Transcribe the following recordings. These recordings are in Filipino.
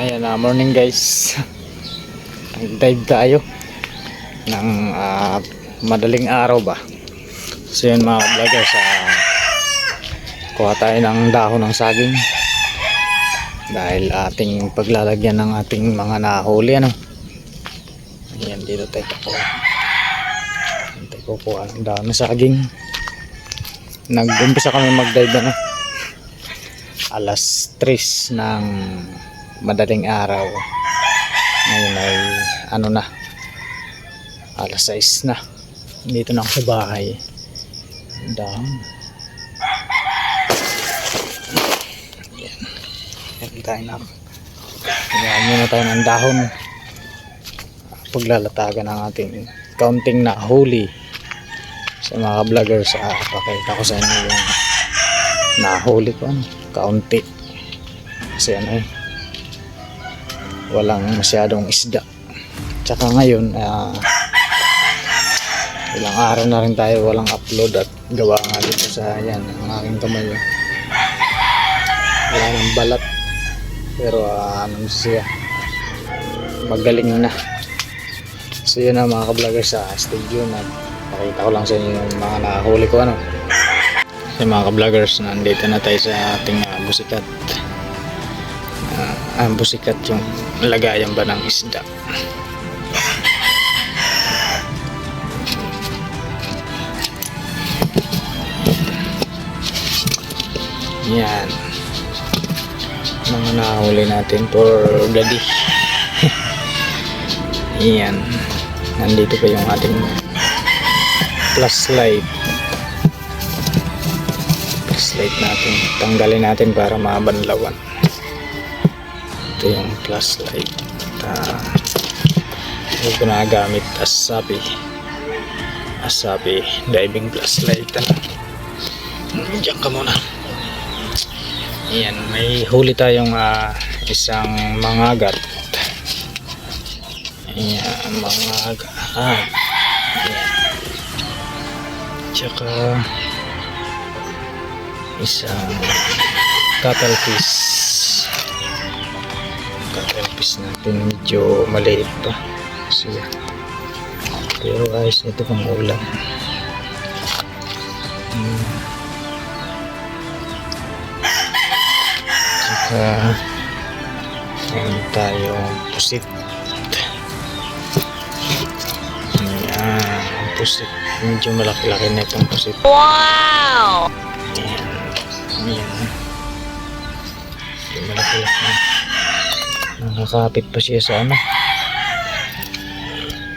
Ayan na, morning guys. Nag-dive tayo ng ah, madaling araw ba. So yun mga vloggers, ah, kuha tayo ng dahon ng saging. Dahil ating paglalagyan ng ating mga nahuli ano. Ayan, dito tayo kukuha. Tayo kukuha ng dahon ng saging. Nag-umpisa kami mag-dive ano. Alas 3 ng madaling araw. Ngayon ay ano na? Alas 6 na. Dito na ako sa bahay. Yan yan tayo na yan muna tayo ng dahon. Paglalatagan ng ating counting na huli sa mga vloggers. Ah, pakita ko sa inyo yung nahuli ko. Ano, kaunti. Kasi ano eh walang masyadong isda. Tsaka ngayon ah, ilang araw na rin tayo walang upload at gawa nga dito sa yan ang aking kamay. Oh. wala ng balat. Pero ah, ano siya magaling na. So yun na mga ka-vlogger sa studio na pakita ko lang sa inyo yung mga nahuli ko ano. Sa mga ka-vloggers nandito na tayo sa ating uh, busikat Ang busikat yung lagayan ba ng isda? Yan. Mga nahuli natin for the day yan. Nandito pa yung ating plus light plus light natin. Tanggalin natin para mabanlawan ito yung flashlight. Uh, hindi ko nagamit. As sabi as sabi diving flashlight ano? Diyan ka muna. Yan may huli tayong ah, isang mangagat yan mangagat yan tsaka isang cuttlefish cuttlefish natin. Medyo maliit pa. Siya pero ayos nito pang ulam. Hmm. saka meron tayong pusit. Yan pusit. Medyo malaki-laki na itong pusit. Wow! yan yan medyo malaki-laki. na nakakapit pa siya sa ano?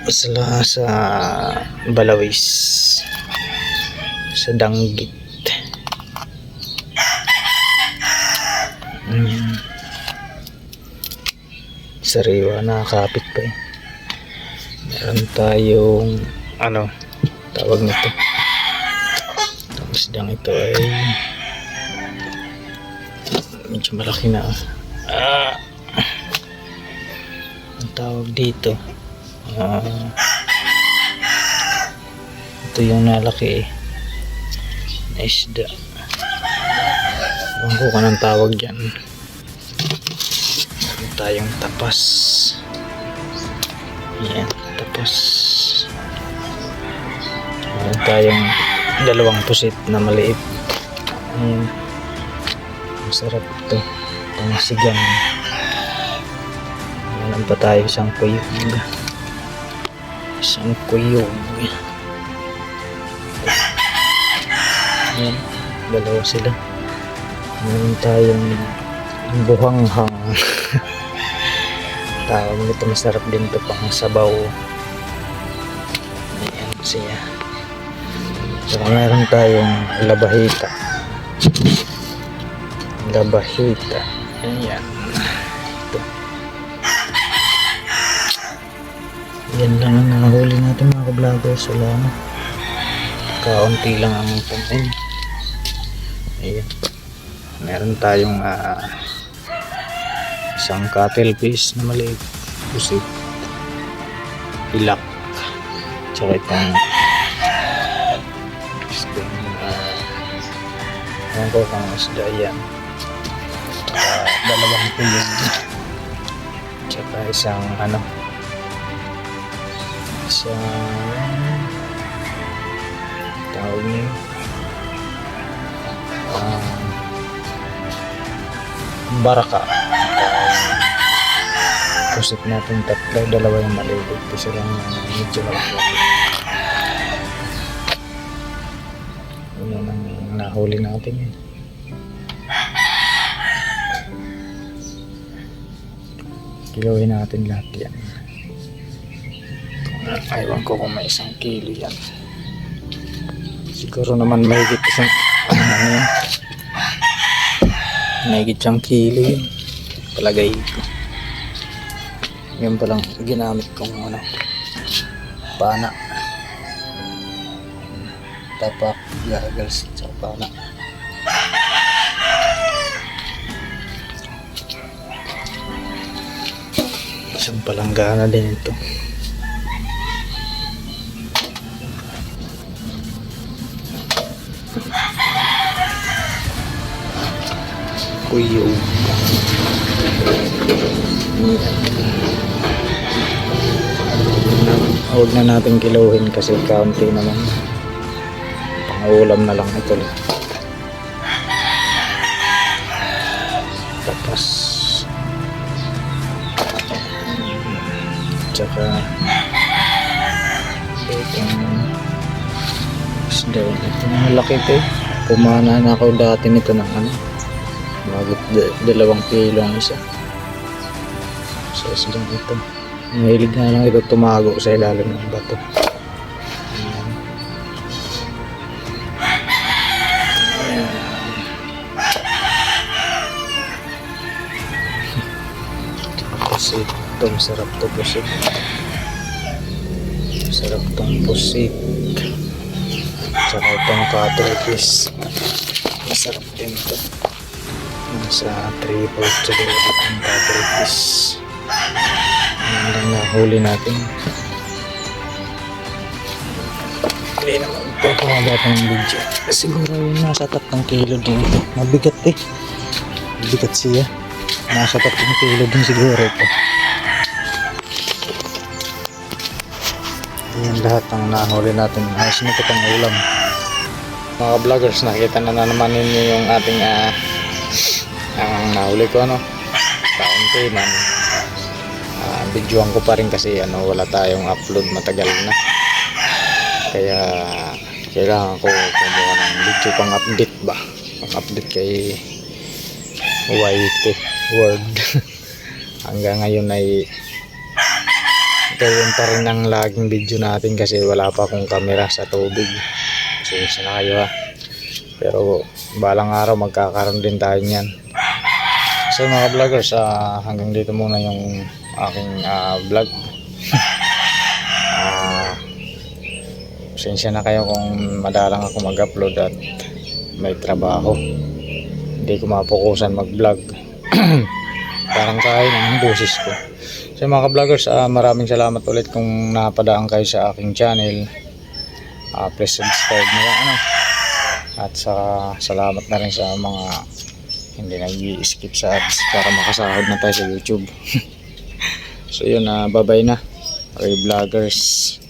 Sa, sa balawis. Sa danggit. Ayan. sariwa nakakapit pa eh. Meron tayong ano tawag nito. Tapos dang ito ay medyo malaki na. Ah tawag dito? Ah ito yung nalaki eh. Na isda. Ewan ko anong tawag dyan. Meron tayong tapas. Yan tapas. Meron tayong dalawang pusit na maliit. Ayan. masarap ito pangsigang meron pa tayo isang kuyog. Isang kuyog. Yan dalawa sila. Meron tayong buhanghang. Tawag nito masarap din to pang sabaw ayan siya. Saka meron tayong labahita. Labahita. Ayan yan lang ang nahuli natin mga ka-vloggers. Wala na. Kaunti lang ang kumain ayan. Meron tayong ah, isang cuttlefish na maliit. Pusit. Ilak tsaka itong isdang uh, ewan ko kung isda yan. Uh, dalawang puyog Tsaka isang ano. Isang tawag niyo. Ah, baraka. Pusit natin tatlo, dalawa yung malilit. Isa lang yung medyo malaki. Yun ang nahuli natin yun. Kilawin natin lahat yan. Aywan ko kung may isang kilo yan. Siguro naman mahigit isang ano yun. Mahigit siyang kilo yun. Palagay ko. Yun palang ginamit kong ano. Pana. Tapak, goggles, sa pana. Isang palanggana din ito. Kuyo. Huwag na natin kiluhin kasi kaunti naman. Pangulam na lang ito. Tapos tsaka itong isda ito malaki ito eh. pumana na ako dati nito ng ano dalawang kilo ang isa. Sa islang ito. Mahilig na lang ito tumago sa ilalim ng bato. Ayan. Ayan. pusit ito masarap to pusit masarap tong pusit tsaka itong cuttlefish. Masarap din to nasa 3 siguro itong cuttlefish yan lang nahuli natin. Hindi naman ito kumaba pa ng video. Siguro yung nasa 3 kilo din. Ito mabigat eh. Mabigat siya. Nasa 3 kilo din siguro ito. Yan lahat ang nahuli natin. Ayos na ito pang ulam. Mga vloggers nakita na, na naman ninyo yung ating ah, ang nahuli ko ano kaunti man uh, videoan ko pa rin kasi ano wala tayong upload matagal na. Kaya kailangan ko kumuha ng video pang update ba? Pang update kay YT Word hanggang ngayon ay gawin pa rin ang laging video natin kasi wala pa akong camera sa tubig. Pasensya na kayo ha. Pero balang araw magkakaroon din tayo niyan so mga vloggers ah, hanggang dito muna yung aking ah, vlog Ah, pasensya na kayo kung madalang ako mag-upload at may trabaho hindi ko mapukusan mag-vlog parang kaya ng boses ko So mga vloggers, maraming salamat ulit kung napadaan kayo sa aking channel. Ah, please subscribe lang ano. At sa salamat na rin sa mga hindi nag-skip sa ads para makasahod na tayo sa YouTube. so yun, uh, bye bye na. Okay vloggers.